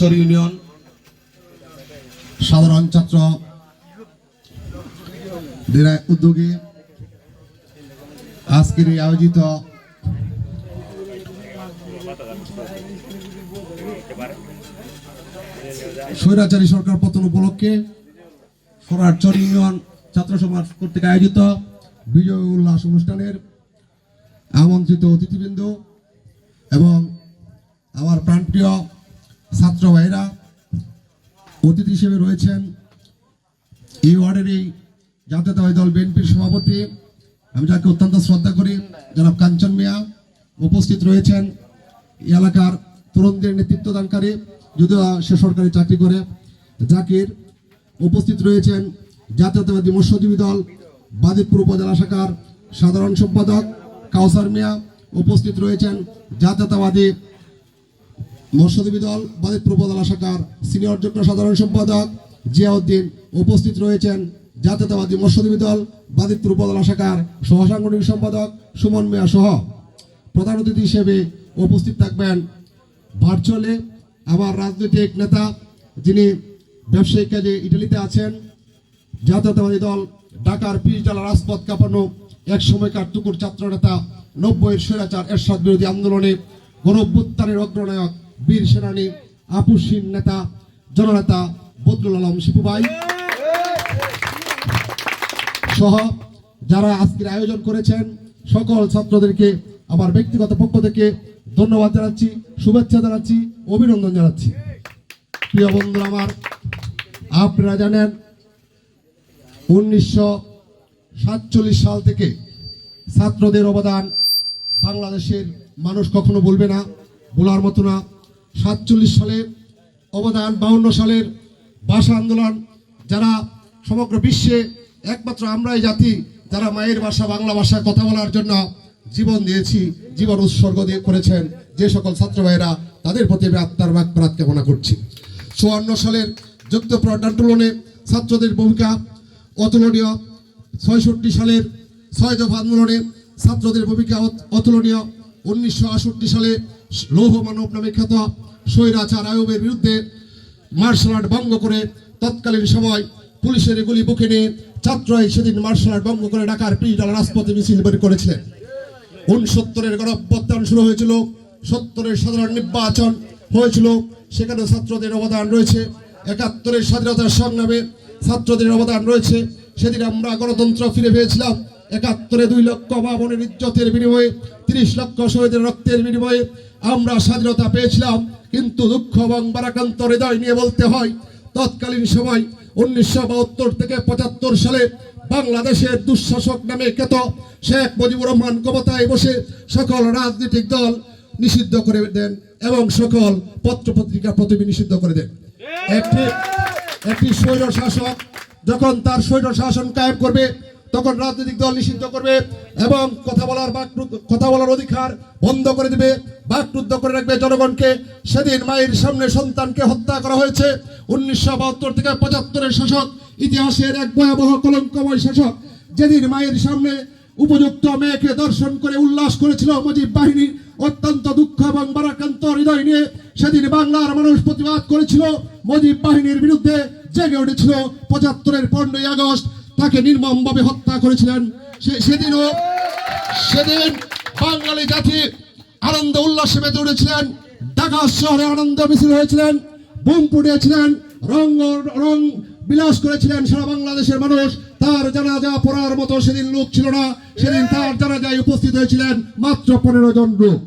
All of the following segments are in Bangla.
ইউনিয়ন, সাধারণ ছাত্র উদ্যোগে, আজকের আয়োজিত স্বৈরাচারী সরকার পতন উপলক্ষে সরারচর ইউনিয়ন ছাত্র সমাজ কর্তৃক আয়োজিত বিজয় উল্লাস অনুষ্ঠানের আমন্ত্রিত অতিথিবৃন্দ এবং আমার প্রাণপ্রিয় ছাত্র ভাইরা অতিথি হিসেবে রয়েছেন এই ওয়ার্ডের এই জাতীয়তাবাদী দল বিএনপির সভাপতি। আমি যাকে অত্যন্ত শ্রদ্ধা করি, জনাব কাঞ্চন মিয়া উপস্থিত রয়েছেন। এলাকার তরুণদের নেতৃত্বদানকারী, যদিও সে সরকারি চাকরি করে। জাকির উপস্থিত রয়েছেন, জাতীয়তাবাদী মৎস্যজীবী দল বাদিতপুর উপজেলা শাখার সাধারণ সম্পাদক কাউসার মিয়া উপস্থিত রয়েছেন, জাতীয়তাবাদী মৎস্যজীবী দল বাদিতপুর উপজেলা শাখার সিনিয়র যুগ্ম সাধারণ সম্পাদক জিয়াউদ্দিন উপস্থিত রয়েছেন জাতীয়তাবাদী মৎস্যজীবী দল বাদিতপুর উপজেলা শাখার সহ সাংগঠনিক সম্পাদক সুমন মিয়া সহ প্রধান অতিথি হিসেবে উপস্থিত থাকবেন ভার্চুয়ালে আমার রাজনৈতিক নেতা যিনি ব্যবসায়িক কাজে ইটালিতে আছেন। জাতীয়তাবাদী দল, ঢাকার পিচ ডালা রাজপথ কাঁপানো এক সময়কার টুকুর ছাত্র নেতা নব্বইয়ের স্বৈরাচার এরশাদ বিরোধী আন্দোলনে গণভ্যুত্থানের অগ্রনায়ক বীর সেনানী, আপুসীন নেতা, জননেতা বদরুল আলম শিপু ভাই সহ যারা আজকের আয়োজন করেছেন, সকল ছাত্রদেরকে, আমার ব্যক্তিগত পক্ষ থেকে ধন্যবাদ জানাচ্ছি, শুভেচ্ছা জানাচ্ছি, অভিনন্দন জানাচ্ছি। প্রিয় বন্ধুরা আমার, আপনারা জানেন, উনিশশো সাতচল্লিশ সাল থেকে ছাত্রদের অবদান বাংলাদেশের মানুষ কখনো বলবে না বলার মতো না। সাতচল্লিশ সালে অবদান, বাউন্ন সালের ভাষা আন্দোলন, যারা সমগ্র বিশ্বে একমাত্র আমরাই জাতি, যারা মায়ের ভাষা, বাংলা ভাষায় কথা বলার জন্য জীবন দিয়েছি, জীবন উৎসর্গ দিয়ে করেছেন যে সকল ছাত্র ভাইয়েরা তাদের প্রতি আমি আত্মার বাক প্রাত কামনা করছি। চুয়ান্ন সালের যুক্তপ্রাণ আন্দোলনে ছাত্রদের ভূমিকা অতুলনীয়। ছয়ষট্টি সালের ছয় দফা আন্দোলনে ছাত্রদের ভূমিকা অত- অতুলনীয়। উনিশশো আটষট্টি সালে লৌহ মানব নামে খ্যাত স্বৈরাচার আয়ুবের বিরুদ্ধে মার্শাল আর্ট ভঙ্গ করে তৎকালীন সময় পুলিশের গুলি বুকে নিয়ে ছাত্রই সেদিন মার্শাল আর্ট ভঙ্গ করে ঢাকার পিডাল রাজপথে মিছিল বের করেছিলেন উনসত্তরের গণঅভ্যুত্থান শুরু হয়েছিল, সত্তরের সাধারণ নির্বাচন হয়েছিল, সেখানে ছাত্রদের অবদান রয়েছে, একাত্তরের স্বাধীনতার সংগ্রামে ছাত্রদের অবদান রয়েছে, সেদিন আমরা গণতন্ত্র ফিরে পেয়েছিলাম। একাত্তরে দুই লক্ষ মা বোনের ইজ্জতের বিনিময়ে, তিরিশ লক্ষ শহীদের রক্তের বিনিময়ে আমরা স্বাধীনতা পেয়েছিলাম। কিন্তু দুঃখ এবং বারাকান্ত হৃদয় নিয়ে বলতে হয়, তৎকালীন সময় উনিশশো বাহাত্তর থেকে পঁচাত্তর সালে বাংলাদেশের দুঃশাসক নামে খ্যাত শেখ মুজিবুর রহমান ক্ষমতায় বসে সকল রাজনৈতিক দল নিষিদ্ধ করে দেন এবং সকল পত্র পত্রিকা প্রতিবি নিষিদ্ধ করে দেন। একটি একটি স্বৈর শাসক যখন তার স্বৈর শাসন কায়েম করবে তখন রাজনৈতিক দল নিষিদ্ধ করবে এবং কথা বলার বাক কথা বলার অধিকার বন্ধ করে দিবে। বাকরুদ্ধ করে রাখবে জনগণকে। সেদিন মায়ের সামনে সন্তানকে হত্যা করা হয়েছে। উনিশশো বাহাত্তর থেকে পঁচাত্তরের শাসক, ইতিহাসের এক ভয়াবহ কলঙ্কময় শাসক, যেদিন মায়ের সামনে উপযুক্ত মেয়েকে দর্শন করে উল্লাস করেছিল মুজিব বাহিনী, অত্যন্ত দুঃখ এবং বারাকান্ত হৃদয় নিয়ে, সেদিন বাংলার মানুষ প্রতিবাদ করেছিল মুজিব বাহিনীর বিরুদ্ধে, জেগে উঠেছিল পঁচাত্তরের পনেরোই আগস্ট। তাকে নির্মমভাবে হত্যা করেছিলেন। সেদিনও সেদিন বাঙালি জাতি আনন্দ উল্লাসে মেতে উঠেছিলেন। ঢাকা শহরে আনন্দ মিছিল হয়েছিলেন, বোম ফুটিয়েছিলেন রং রং বিলাস করেছিলেন সারা বাংলাদেশের মানুষ। তার জানাজা পড়ার মতো সেদিন লোক ছিল না, সেদিন তার জানাজায় উপস্থিত হয়েছিলেন মাত্র পনেরো জন লোক।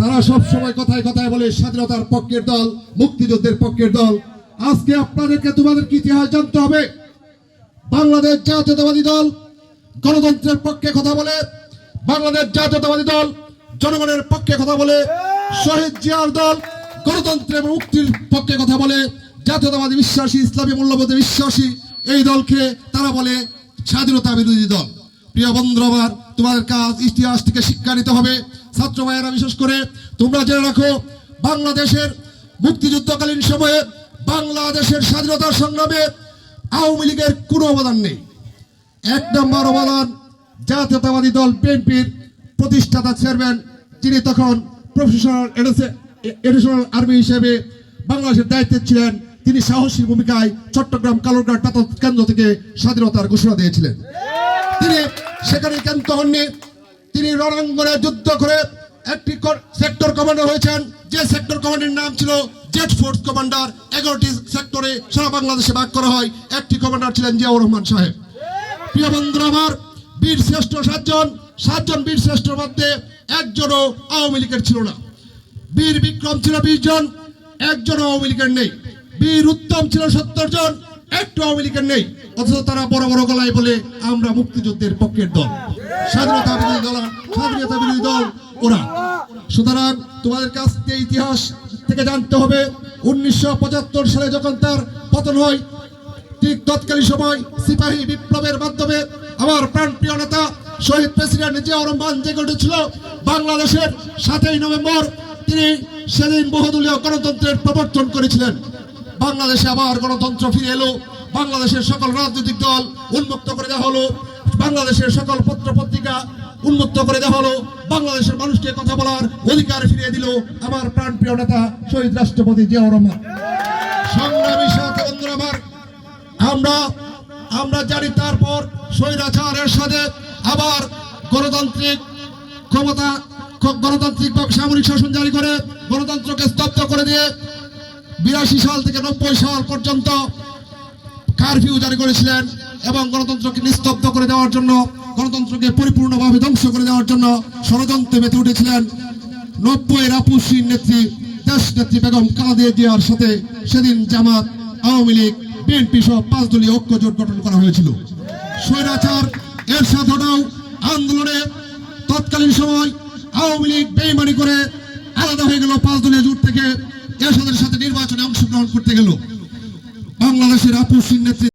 তারা সব সময় কথায় কথায় বলে, স্বাধীনতার পক্ষের দল, মুক্তিযুদ্ধের পক্ষের দল। আজকে আপনাদেরকে, তোমাদেরকে ইতিহাস জানতে হবে। বাংলাদেশ জাতীয়তাবাদী দল গণতন্ত্রের পক্ষে কথা বলে, বাংলাদেশ জাতীয়তাবাদী দল জনগণের পক্ষে কথা বলে, শহীদ জিয়ার দল গণতন্ত্র এবং মুক্তির পক্ষে কথা বলে, জাতীয়তাবাদী বিশ্বাসী, ইসলামী মূল্যবোধে বিশ্বাসী এই দলকে তারা বলে স্বাধীনতা বিরোধী দল। প্রিয় বন্ধু আমার তোমাদের কাজ ইতিহাস থেকে শিক্ষা নিতে হবে। ছাত্র ভাইয়েরা, বিশেষ করে তোমরা জেনে রাখো, বাংলাদেশের মুক্তিযুদ্ধকালীন সময়ে বাংলাদেশের স্বাধীনতার সংগ্রামে আওয়ামী লীগের কোনো অবদান নেই। এক নম্বর অবদান জাতীয়তাবাদী দল বিএনপির প্রতিষ্ঠাতা চেয়ারম্যান, যিনি তখন প্রফেশনাল এডিশনাল আর্মি হিসেবে বাংলাদেশের দায়িত্বে ছিলেন, তিনি সাহসী ভূমিকায় চট্টগ্রাম, কালোরঘাট কেন্দ্র থেকে স্বাধীনতার ঘোষণা দিয়েছিলেন। তিনি সেখানে কেন্দ্র হননি। তিনি রণাঙ্গনে যুদ্ধ করে একটি সেক্টর কমান্ডার হয়েছেন। যে সেক্টর কমান্ডারের নাম ছিল জেট ফোর্স কমান্ডার এগারোটি সেক্টরে সারা বাংলাদেশে ভাগ করা হয়। একটি কমান্ডার ছিলেন জিয়াউর রহমান সাহেব। প্রিয় বন্ধুরা আমার, বীর শ্রেষ্ঠ সাতজন সাতজন বীর শ্রেষ্ঠর মধ্যে একজনও আওয়ামী লীগের ছিল না। বীর বিক্রম ছিল বিশ জন একজন আওয়ামী লীগের নেই। বীর উত্তম ছিল সত্তর জন, একটু আওয়ামী লীগের নেই। অথচ তারা বড় বড় গলায় বলে, আমরা মুক্তিযুদ্ধের পক্ষের দল। স্বাধীনতা বিরোধী দল, স্বাধীনতা বিরোধী দল, ওরা। সুতরাং তোমাদের কাছ থেকে ইতিহাস জানতে হবে, উনিশশো পঁচাত্তর সালে যখন তার পতন হয়, ঠিক তৎকালীন সময় সিপাহী বিপ্লবের মাধ্যমে আমার প্রাণপ্রিয় নেতা শহীদ প্রেসিডেন্ট জিয়াউর রহমান যে ঘটেছিল বাংলাদেশের সাতই নভেম্বর, তিনি সেদিন বহুদলীয় গণতন্ত্রের প্রবর্তন করেছিলেন। বাংলাদেশে আবার গণতন্ত্র ফিরে এলো, বাংলাদেশের সকল রাজনৈতিক দল উন্মুক্ত করে দেওয়া হলো, বাংলাদেশের সকল পত্র পত্রিকা উন্মুক্ত করে দেওয়া হলো। বাংলাদেশের মানুষকে কথা বলার অধিকার ফিরিয়ে দিল আমার প্রাণপ্রিয় নেতা শহীদ রাষ্ট্রপতি জিয়াউর রহমান। সংগ্রামী সাথে বন্ধুরা আমার, আমরা আমরা জানি তারপর স্বৈরাচারের সাথে আবার গণতান্ত্রিক ক্ষমতা, গণতান্ত্রিক সামরিক শাসন জারি করে, গণতন্ত্রকে স্তব্ধ করে দিয়ে বিরাশি সাল থেকে নব্বই সাল পর্যন্ত কারফিউ জারি করেছিলেন এবং গণতন্ত্রকে নিস্তব্ধ করে দেওয়ার জন্য গণতন্ত্রকে পরিপূর্ণভাবে ধ্বংস করে দেওয়ার জন্য ষড়যন্ত্রে মেতে উঠেছিলেন নব্বই রাপুসির নেত্রী, দেশ নেত্রী বেগম কাদের জিয়ার সাথে সেদিন জামাত, আওয়ামী লীগ, বিএনপি সহ পাঁচ দলীয় ঐক্য জোট গঠন করা হয়েছিল। স্বৈরাচার এর সাথেও আন্দোলনে তৎকালীন সময় আওয়ামী লীগ বেইমানি করে আলাদা হয়ে গেল পাঁচ দলীয় জোট থেকে এরশাদের সাথে নির্বাচনে অংশগ্রহণ করতে গেল। বাংলাদেশের আপুসির নেত্রী